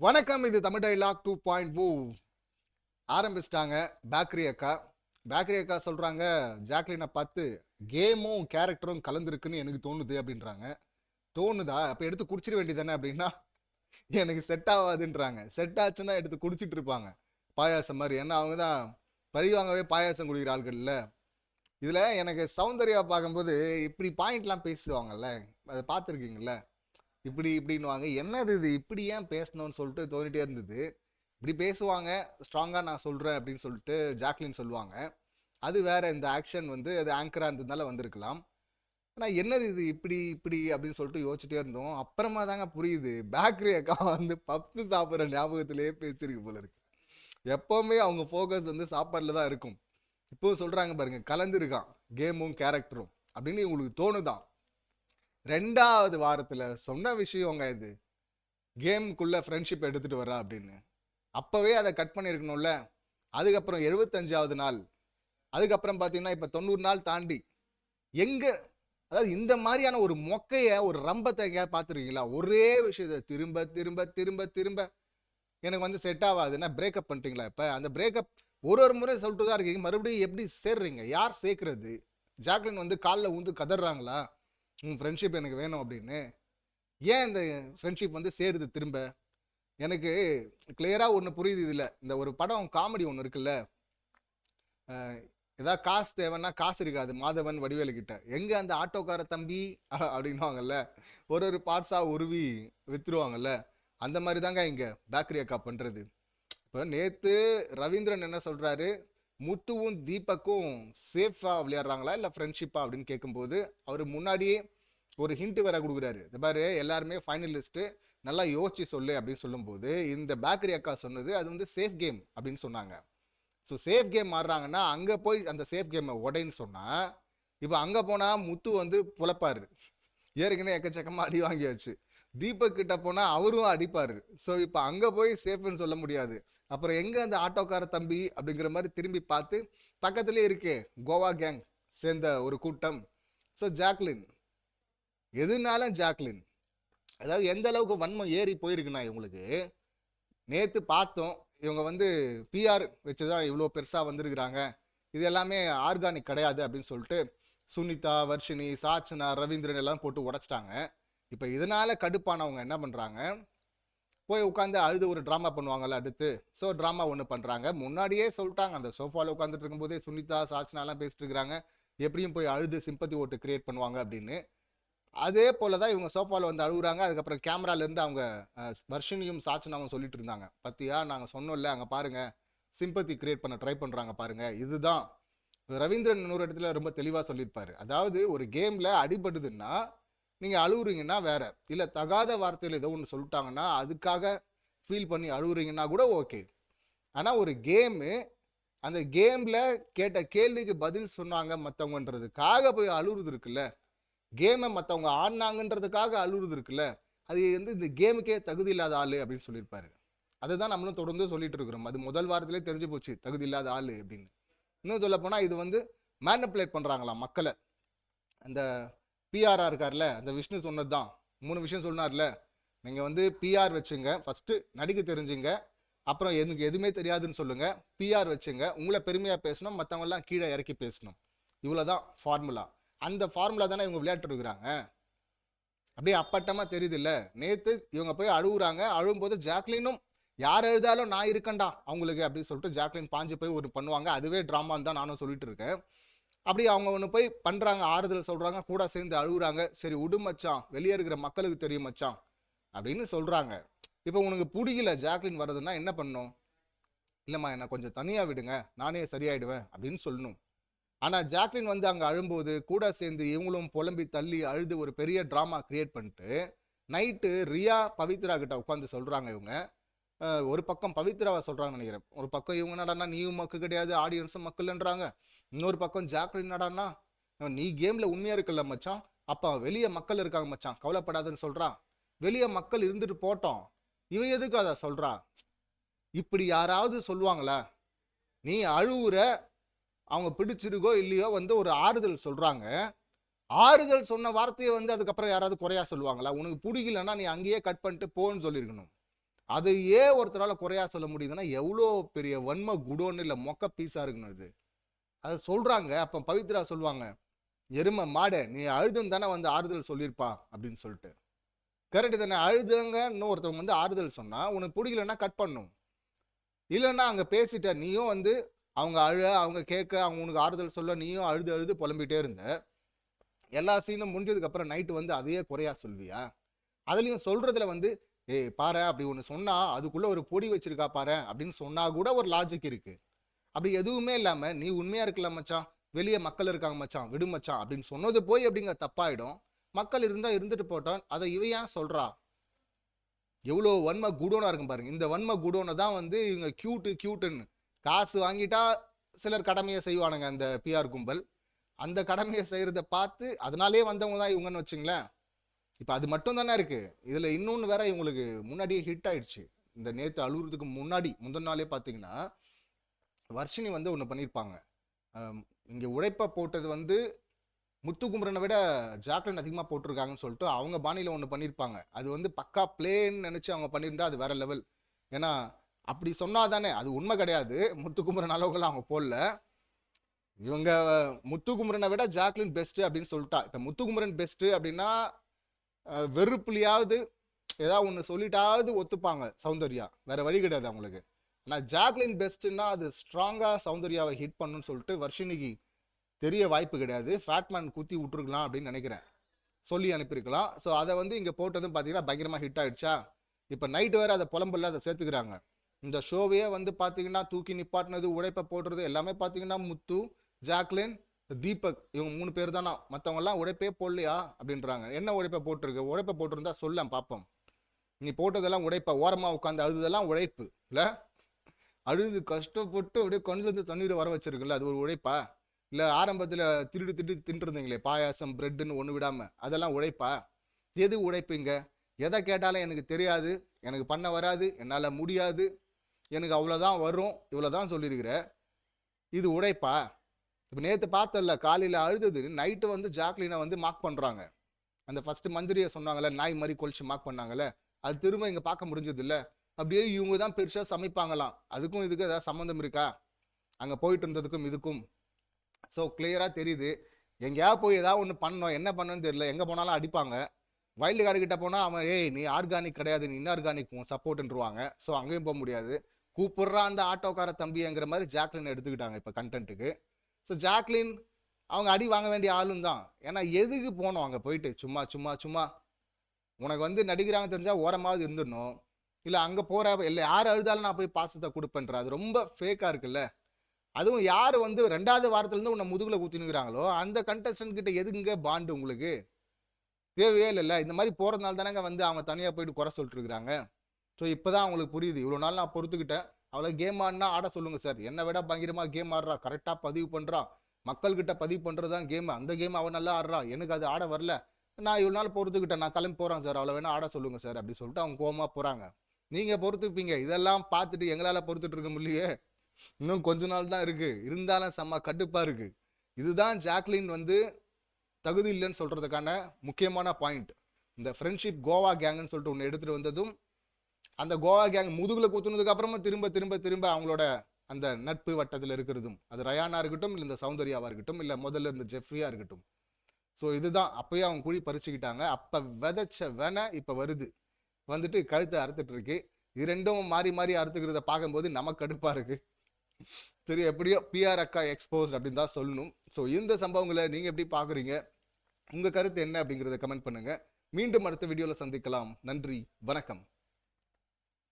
வணக்கம் இது Tamil dialogue two point two ஆரம்பிச்சிட்டாங்க பேக்கரி அக்கா பேக்கரி அக்கா சொல்கிறாங்க ஜாக்லினை பார்த்து கேமும் கேரக்டரும் கலந்துருக்குன்னு எனக்கு தோணுது அப்படின்றாங்க. தோணுதா? அப்போ எடுத்து குடிச்சிட வேண்டியதானே அப்படின்னா எனக்கு செட் ஆகாதுன்றாங்க. செட் ஆச்சுன்னா எடுத்து குடிச்சிட்டு இருப்பாங்க. பாயாசம் மாதிரி. ஏன்னா அவங்க தான் பழி வாங்கவே பாயாசம் குடிக்கிற ஆள்கள் இல்லை. இதில் எனக்கு சௌந்தர்யா பார்க்கும்போது இப்படி பாயிண்ட்லாம் பேசுவாங்கல்ல அதை பார்த்துருக்கீங்கள இப்படி இப்படின்னுவாங்க. என்னது இது? இப்படி ஏன் பேசணும்னு சொல்லிட்டு தோணிட்டே இருந்தது. இப்படி பேசுவாங்க. ஸ்ட்ராங்காக நான் சொல்கிறேன் அப்படின்னு சொல்லிட்டு ஜாக்லின் சொல்லுவாங்க. அது வேறு இந்த ஆக்ஷன் வந்து அது ஆங்கராக இருந்ததுனால வந்திருக்கலாம். ஆனால் என்னது இது? இப்படி இப்படி அப்படின்னு சொல்லிட்டு யோசிச்சுட்டே இருந்தோம். அப்புறமா தாங்க புரியுது. பேக்கரி அக்கா வந்து பப்ஸ் சாப்பிட்ற ஞாபகத்திலேயே பேசியிருக்கு போல இருக்கு. எப்போவுமே அவங்க ஃபோக்கஸ் வந்து சாப்பாடில் தான் இருக்கும். இப்போ சொல்கிறாங்க பாருங்கள் கலந்துருக்கான் கேமும் கேரக்டரும் அப்படின்னு உங்களுக்கு தோணுதான். ரெண்டாவது வாரத்தில் சொன்ன விஷயங்க இது. கேமுக்குள்ள ஃப்ரெண்ட்ஷிப் எடுத்துகிட்டு வரா அப்படின்னு. அப்போவே அதை கட் பண்ணியிருக்கணும்ல அதுக்கப்புறம் எழுபத்தஞ்சாவது நாள். அதுக்கப்புறம் பார்த்தீங்கன்னா இப்போ தொண்ணூறு நாள் தாண்டி. எங்கே அதாவது இந்த மாதிரியான ஒரு மொக்கையை ஒரு ரம்பத்தை எங்கேயா பார்த்துருக்கீங்களா ஒரே விஷயத்தை திரும்ப திரும்ப திரும்ப திரும்ப. எனக்கு வந்து செட் ஆகாதுன்னா பிரேக்கப் பண்ணிட்டீங்களா இப்போ? அந்த பிரேக்கப் ஒரு ஒரு முறை சொல்லிட்டு தான் இருக்கீங்க. மறுபடியும் எப்படி சேர்றீங்க? யார் சேர்க்கறது? ஜாக்லின் வந்து காலில் ஊந்து கதறாங்களா? உன் ஃப்ரெண்ட்ஷிப் எனக்கு வேணும் அப்படின்னு ஏன் இந்த ஃப்ரெண்ட்ஷிப் வந்து சேருது திரும்ப? எனக்கு கிளியராக ஒன்று புரியுது இதில். இந்த ஒரு படம் காமெடி ஒன்று இருக்குல்ல? ஏதாவது காசு தேவைன்னா காசு இருக்காது மாதவன் வடிவேலு கிட்ட எங்கே அந்த ஆட்டோக்கார தம்பி? அப்படின்வாங்கல்ல ஒரு ஒரு பார்ட்ஸாக உருவி வித்துருவாங்கல்ல. அந்த மாதிரி தாங்க இங்கே பேக்கரி அக்கா பண்ணுறது இப்போ நேற்று ரவீந்திரன் என்ன சொல்கிறாரு முத்துவும் தீபக்கும் சேஃபாக விளையாடுறாங்களா இல்லை ஃப்ரெண்ட்ஷிப்பா அப்படின்னு கேட்கும்போது அவர் முன்னாடியே ஒரு ஹிண்ட் வேற கொடுக்குறாரு. இந்த பாரு எல்லாருமே ஃபைனலிஸ்ட்டு நல்லா யோசிச்சு சொல்லு அப்படின்னு சொல்லும்போது இந்த பேக்கரி அக்கா சொன்னது அது வந்து சேஃப் கேம் அப்படின்னு சொன்னாங்க. ஸோ சேஃப் கேம் ஆடுறாங்கன்னா அங்கே போய் அந்த சேஃப் கேமை உடைன்னு சொன்னால் இப்போ அங்கே போனால் முத்து வந்து புலப்பார். ஏற்கனவே எக்கச்சக்கமாக அடி வாங்கியாச்சு. தீபக் கிட்ட போனால் அவரும் அடிப்பார். ஸோ இப்போ அங்கே போய் சேஃப்னு சொல்ல முடியாது. அப்புறம் எங்கே அந்த ஆட்டோக்கார தம்பி அப்படிங்கிற மாதிரி திரும்பி பார்த்து பக்கத்துலேயே இருக்கே கோவா கேங் சேர்ந்த ஒரு கூட்டம். ஸோ ஜாக்லின் எதுனாலும் ஜாக்லின். அதாவது எந்த அளவுக்கு வன்மம் ஏறி போயிருக்குண்ணா இவங்களுக்கு. நேற்று பார்த்தோம் இவங்க வந்து பிஆர் வச்சு தான் இவ்வளோ பெருசாக வந்திருக்கிறாங்க. இது எல்லாமே ஆர்கானிக் கிடையாது அப்படின்னு சொல்லிட்டு சுனிதா வர்ஷினி சாச்சனா ரவீந்திரன் எல்லாம் போட்டு உடச்சிட்டாங்க. இப்போ இதனால் கடுப்பானவங்க என்ன பண்ணுறாங்க போய் உட்காந்து அழுது ஒரு ட்ராமா பண்ணுவாங்கல்ல அடுத்து. ஸோ ட்ராமா ஒன்று பண்ணுறாங்க முன்னாடியே சொல்லிட்டாங்க அந்த சோஃபாவில் உட்காந்துட்டு இருக்கும்போதே சுனிதா சாச்சனாலாம் பேசிட்டு இருக்கிறாங்க. எப்படியும் போய் அழுது சிம்பத்தி ஓட்டு கிரியேட் பண்ணுவாங்க அப்படின்னு. அதே போல தான் இவங்க சோஃபாவில் வந்து அழுகுறாங்க. அதுக்கப்புறம் கேமராலேருந்து அவங்க வர்ஷினியும் சாச்சனாவும் சொல்லிட்டு இருந்தாங்க. பத்தியா நாங்கள் சொன்னோம்ல அங்கே பாருங்கள் சிம்பத்தி கிரியேட் பண்ண ட்ரை பண்ணுறாங்க பாருங்கள் இதுதான். ரவீந்திரன் இன்னொரு இடத்துல ரொம்ப தெளிவாக சொல்லியிருப்பார். அதாவது ஒரு கேமில் அடிபடுதுன்னா நீங்கள் அழுகுறீங்கன்னா வேற. இல்லை தகாத வார்த்தையில் ஏதோ ஒன்று சொல்லிட்டாங்கன்னா அதுக்காக ஃபீல் பண்ணி அழுகுறீங்கன்னா கூட ஓகே. ஆனால் ஒரு கேமு அந்த கேமில் கேட்ட கேள்விக்கு பதில் சொன்னாங்க மற்றவங்கன்றதுக்காக போய் அழுகுறது இருக்குல்ல? கேமை மற்றவங்க ஆடினாங்கன்றதுக்காக அழுகுறது இருக்குல்ல அது வந்து இந்த கேமுக்கே தகுதி இல்லாத ஆள் அப்படின்னு சொல்லியிருப்பாரு. அதை தான் நம்மளும் தொடர்ந்து சொல்லிட்டு இருக்கிறோம். அது முதல் வாரத்திலே தெரிஞ்சு போச்சு தகுதி இல்லாத ஆள் அப்படின்னு. இன்னும் சொல்லப்போனால் இது வந்து மேனிப்புலேட் பண்ணுறாங்களாம் மக்களை. அந்த பிஆர்ஆர் இருக்கார்ல அந்த விஷ்ணு சொன்னது தான். மூணு விஷயம் சொன்னார்ல. நீங்கள் வந்து பிஆர் வச்சுங்க ஃபஸ்ட்டு நடிக்க தெரிஞ்சுங்க அப்புறம் எனக்கு எதுவுமே தெரியாதுன்னு சொல்லுங்கள் பிஆர் வச்சுங்க உங்களை பெருமையாக பேசணும் மற்றவங்கெல்லாம் கீழே இறக்கி பேசணும். இவ்வளோ தான் ஃபார்முலா அந்த ஃபார்முலா தானே இவங்க விளையாட்டுருக்குறாங்க அப்படியே அப்பட்டமாக தெரியுது இல்லை நேற்று இவங்க போய் அழுகுறாங்க. அழுகும்போது ஜாக்லினும் யார் எழுதாலும் நான் இருக்கேன்டா அவங்களுக்கு அப்படின்னு சொல்லிட்டு ஜாக்லின் பாஞ்சு போய் ஒரு பண்ணுவாங்க. அதுவே ட்ராமான்னு தான் நானும் சொல்லிட்டு இருக்கேன். அப்படி அவங்க ஒன்று போய் பண்ணுறாங்க ஆறுதல் சொல்கிறாங்க கூட சேர்ந்து அழுகுறாங்க. சரி விடு மச்சான். வெளியே இருக்கிற மக்களுக்கு தெரியும் மச்சான் அப்படின்னு சொல்கிறாங்க இப்போ உனக்கு பிடிக்கல ஜாக்லின் வர்றதுன்னா என்ன பண்ணும்? இல்லைம்மா என்னை கொஞ்சம் தனியாக விடுங்க. நானே சரியாயிடுவேன் அப்படின்னு சொல்லணும். ஆனால் ஜாக்லின் வந்து அங்கே அழும்போது கூட சேர்ந்து இவங்களும் புலம்பி தள்ளி அழுது ஒரு பெரிய ட்ராமா கிரியேட் பண்ணிட்டு நைட்டு ரியா பவித்ரா கிட்ட உட்காந்து சொல்கிறாங்க இவங்க. ஒரு பக்கம் பவித்ராவை சொல்கிறாங்கன்னு நினைக்கிறேன். ஒரு பக்கம் இவங்க நடனா நீயும் மக்கு கிடையாது ஆடியன்ஸும் மக்கள்ன்றாங்க. இன்னொரு பக்கம் ஜாக்லின் நடனா நீ கேமில் உண்மையாக இருக்கல மச்சான்? அப்போ வெளியே மக்கள் இருக்காங்க மச்சான். கவலைப்படாதுன்னு சொல்கிறான் வெளியே மக்கள் இருந்துட்டு போட்டோம். இவ எதுக்கு அதை சொல்கிறா இப்படி யாராவது சொல்லுவாங்களா? நீ அழுவுற அவங்க பிடிச்சிருக்கோ இல்லையோ வந்து ஒரு ஆறுதல் சொல்கிறாங்க ஆறுதல் சொன்ன வார்த்தையை வந்து அதுக்கப்புறம் யாராவது குறையா சொல்லுவாங்களா? உனக்கு பிடிக்கலன்னா நீ அங்கேயே கட் பண்ணிட்டு போன்னு சொல்லியிருக்கணும். அது ஏன் ஒருத்தரால் குறையா சொல்ல முடியுதுன்னா எவ்வளோ பெரிய வன்ம குடோன்னு இல்லை மொக்க பீஸாக இருக்கணும் இது அதை சொல்கிறாங்க அப்போ பவித்ரா சொல்லுவாங்க எருமை மாடே நீ அழுதுன்னு தானே வந்து ஆறுதல் சொல்லியிருப்பா அப்படின்னு சொல்லிட்டு. கரெக்டு தானே அழுதுங்க இன்னொருத்தவங்க ஒருத்தவங்க வந்து ஆறுதல் சொன்னால் உனக்கு பிடிக்கலன்னா கட் பண்ணும். இல்லைன்னா அங்கே பேசிட்ட நீயும் வந்து அவங்க அழு அவங்க கேட்க அவங்க உனக்கு ஆறுதல் சொல்ல நீயும் அழுது அழுது புலம்பிட்டே இருந்த. எல்லா சீனும் முடிஞ்சதுக்கப்புறம் நைட்டு வந்து அதையே குறையா சொல்வியா அதுலேயும் சொல்கிறதுல வந்து ஏய் பாரு அப்படி ஒன்று சொன்னால் அதுக்குள்ளே ஒரு பொடி வச்சிருக்கா பாரு அப்படின்னு சொன்னால் கூட ஒரு லாஜிக் இருக்குது அப்படி எதுவுமே இல்லாமல் நீ உண்மையாக இருக்கல மச்சான் வெளியே மக்கள் இருக்காங்க மச்சான் விடு மச்சான் அப்படின்னு சொன்னது போய் அப்படிங்கிற தப்பாயிடும். மக்கள் இருந்தால் இருந்துட்டு போட்டோம். அதை இவ ஏன் சொல்கிறா எவ்வளோ வன்ம குடோனாக இருக்கும் பாருங்க. இந்த வன்ம குடோனை தான் வந்து இவங்க கியூட்டு கியூட்டுன்னு காசு வாங்கிட்டா சிலர் கடமையை செய்வானுங்க அந்த பிஆர் கும்பல். அந்த கடமையை செய்கிறத பார்த்து அதனாலே வந்தவங்க தான் இவங்கன்னு வச்சுங்களேன். இப்போ அது மட்டும் தானே இருக்குது இதில் இன்னொன்று வேற இவங்களுக்கு முன்னாடியே ஹிட் ஆயிடுச்சு. இந்த நேற்று அழுகுறதுக்கு முன்னாடி முந்தின நாளே பார்த்தீங்கன்னா வர்ஷினி வந்து ஒன்று பண்ணியிருப்பாங்க. இங்கே உழைப்பை உழைப்ப போட்டது வந்து முத்துக்குமரனை விட ஜாக்லின் அதிகமாக போட்டிருக்காங்கன்னு சொல்லிட்டு அவங்க பாணியில் ஒன்று பண்ணியிருப்பாங்க. அது வந்து பக்கா பிளேன்னு நினச்சி அவங்க பண்ணியிருந்தா அது வேற லெவல் ஏன்னா அப்படி சொன்னால் தானே அது உண்மை கிடையாது. முத்துக்குமரன் அளவுகள் அவங்க போடல. இவங்க முத்துக்குமரனை விட ஜாக்லின் பெஸ்ட்டு அப்படின்னு சொல்லிட்டா. இப்போ முத்துக்குமரன் பெஸ்ட்டு அப்படின்னா வெறுப்புலையாவது ஏதாவது ஒன்று சொல்லிட்டாவது ஒத்துப்பாங்க சௌந்தர்யா. வேற வழி கிடையாது அவங்களுக்கு. ஆனால் ஜாக்லின் பெஸ்ட்டுன்னா அது ஸ்ட்ராங்காக சௌந்தர்யாவை ஹிட் பண்ணுன்னு சொல்லிட்டு வர்ஷினிக்கு தெரிய வாய்ப்பு கிடையாது. ஃபேட்மேன் குத்தி விட்டுருக்கலாம் அப்படின்னு நினைக்கிறேன். சொல்லி அனுப்பியிருக்கலாம். ஸோ அதை வந்து இங்கே போட்டதும் பார்த்தீங்கன்னா பயங்கரமாக ஹிட் ஆயிடுச்சா? இப்போ நைட்டு வேறு அதை புலம்புல அதை சேர்த்துக்கிறாங்க. இந்த ஷோவையே வந்து பார்த்தீங்கன்னா தூக்கி நிப்பாட்டினது உழைப்பை போடுறது எல்லாமே பார்த்தீங்கன்னா முத்து ஜாக்லின் தீபக் இவங்க மூணு பேர் தானா மற்றவங்கலாம் உழைப்பே போடலையா? அப்படின்றாங்க. என்ன உழைப்பை போட்டிருக்கு? உழைப்பை போட்டிருந்தா சொல்ல பார்ப்போம். நீ போட்டதெல்லாம் உழைப்ப ஓரமாக உட்காந்து அழுதெல்லாம் உழைப்பு இல்லை? அழுது கஷ்டப்பட்டு அப்படியே கொண்டு தண்ணீரை வர வச்சிருக்குல்ல அது ஒரு உழைப்பா இல்லை ஆரம்பத்தில் திருடி திருடி தின்றுருந்தீங்களே பாயாசம் பிரெட்டுன்னு ஒன்று விடாமல் அதெல்லாம் உழைப்பா எது உழைப்புங்க எதை கேட்டாலும் எனக்கு தெரியாது எனக்கு பண்ண வராது என்னால் முடியாது. எனக்கு அவ்வளோதான் வரும் இவ்வளோதான் சொல்லியிருக்கிற. இது உழைப்பா இப்போ நேற்று பார்த்தல காலையில் அழுதது நைட்டு வந்து ஜாக்லினை வந்து மார்க் பண்ணுறாங்க அந்த ஃபஸ்ட்டு மந்திரியை சொன்னாங்கல்ல நாய் மாதிரி கொலிச்சு மார்க் பண்ணாங்கல்ல அது திரும்ப இங்கே பார்க்க முடிஞ்சதில்ல. அப்படியே இவங்க தான் பெருசாக சமைப்பாங்களாம். அதுக்கும் இதுக்கும் ஏதாவது சம்மந்தம் இருக்கா? அங்கே போயிட்டு இருந்ததுக்கும் இதுக்கும். ஸோ கிளியராக தெரியுது. எங்கேயாவது போய் ஏதாவது ஒன்று பண்ணோம் என்ன பண்ணணும்னு தெரியல. எங்கே போனாலும் அடிப்பாங்க. வைல்டு கார்டு கிட்ட போனால் அவன் ஏய் நீ ஆர்கானிக் கிடையாது நீ இன்ஆர்கானிக் சப்போர்ட்ன்றவாங்க ஸோ அங்கேயும் போக முடியாது. கூப்பிடுறா அந்த ஆட்டோக்கார தம்பிங்கிற மாதிரி ஜாக்லின் எடுத்துக்கிட்டாங்க இப்போ கண்டென்ட்டுக்கு ஸோ ஜாக்லின் அவங்க அடி வாங்க வேண்டிய ஆளும் தான். ஏன்னா எதுக்கு போனோம் அங்கே போயிட்டு? சும்மா சும்மா சும்மா. உனக்கு வந்து நடிக்கிறாங்க தெரிஞ்சால் ஓரமாவது இருந்துடணும். இல்லை அங்கே போகிற இல்லை யார் அழுதாலும் நான் போய் பாசத்தை கொடுப்பேன்ற. அது ரொம்ப ஃபேக்காக இருக்குல்ல. அதுவும் யார் வந்து ரெண்டாவது வாரத்துலேருந்து உன்னை முதுகில் ஊற்றினுக்கிறாங்களோ அந்த கண்டஸ்டன்ட் கிட்ட எதுங்க பாண்டு உங்களுக்கு? தேவையே இல்லைல்ல. இந்த மாதிரி போகிறதுனால தானேங்க வந்து அவங்க தனியாக போயிட்டு குறை சொல்லிட்டு இருக்கிறாங்க. ஸோ இப்போ தான் அவங்களுக்கு புரியுது. இவ்வளோ நாள் நான் பொறுத்துக்கிட்டேன். அவளை கேம் ஆடினா ஆட சொல்லுங்கள் சார் என்னை விட பயங்கரமாக கேம் ஆடுறா. கரெக்டாக பதிவு பண்ணுறா மக்கள்கிட்ட பதிவு பண்ணுறது தான் கேம் அந்த கேம் அவன் நல்லா ஆடுறா. எனக்கு அது ஆட வரல. நான் இவ்வளோ நாள் பொறுத்துக்கிட்டேன். நான் கிளம்பி போகிறேன் சார் அவளை வேணால் ஆட சொல்லுங்கள் சார் அப்படின்னு சொல்லிட்டு அவங்க கோமா போகிறாங்க நீங்கள் பொறுத்துப்பீங்க. இதெல்லாம் பார்த்துட்டு எங்களால் பொறுத்துட்டு இருக்க முடியலையே. இன்னும் கொஞ்ச நாள் தான் இருக்குது இருந்தாலும் செம்ம கடுப்பாக இருக்குது இதுதான் ஜாக்லின் வந்து தகுதி இல்லைன்னு சொல்கிறதுக்கான முக்கியமான பாயிண்ட் இந்த ஃப்ரெண்ட்ஷிப் கோவா கேங்குன்னு சொல்லிட்டு ஒன்று எடுத்துகிட்டு வந்ததும் அந்த கோவா கேங் முதுகில் குத்துனதுக்கு அப்புறமா திரும்ப திரும்ப திரும்ப அவங்களோட அந்த நட்பு வட்டத்தில் இருக்கிறதும் அது ரயானா இருக்கட்டும் இல்லை இந்த சௌந்தர்யாவாக இருக்கட்டும் இல்லை முதல்ல இருந்த ஜெஃப்ரியா இருக்கட்டும். ஸோ இதுதான். அப்பயே அவங்க குழி பறிச்சுக்கிட்டாங்க. அப்போ விதைச்ச வென இப்போ வருது. வந்துட்டு கழுத்தை அறுத்துட்டு இருக்கு. இரண்டும் மாறி மாறி அறுத்துக்கிறத பார்க்கும்போது நமக்கு கடுப்பாக இருக்கு. சரி எப்படியோ பிஆர் அக்கா எக்ஸ்போஸ்ட் அப்படின்னு தான் சொல்லணும். ஸோ இந்த சம்பவங்களை நீங்கள் எப்படி பார்க்குறீங்க? உங்கள் கருத்து என்ன அப்படிங்கிறத கமெண்ட் பண்ணுங்கள் மீண்டும் அடுத்த வீடியோவில் சந்திக்கலாம். நன்றி. வணக்கம்.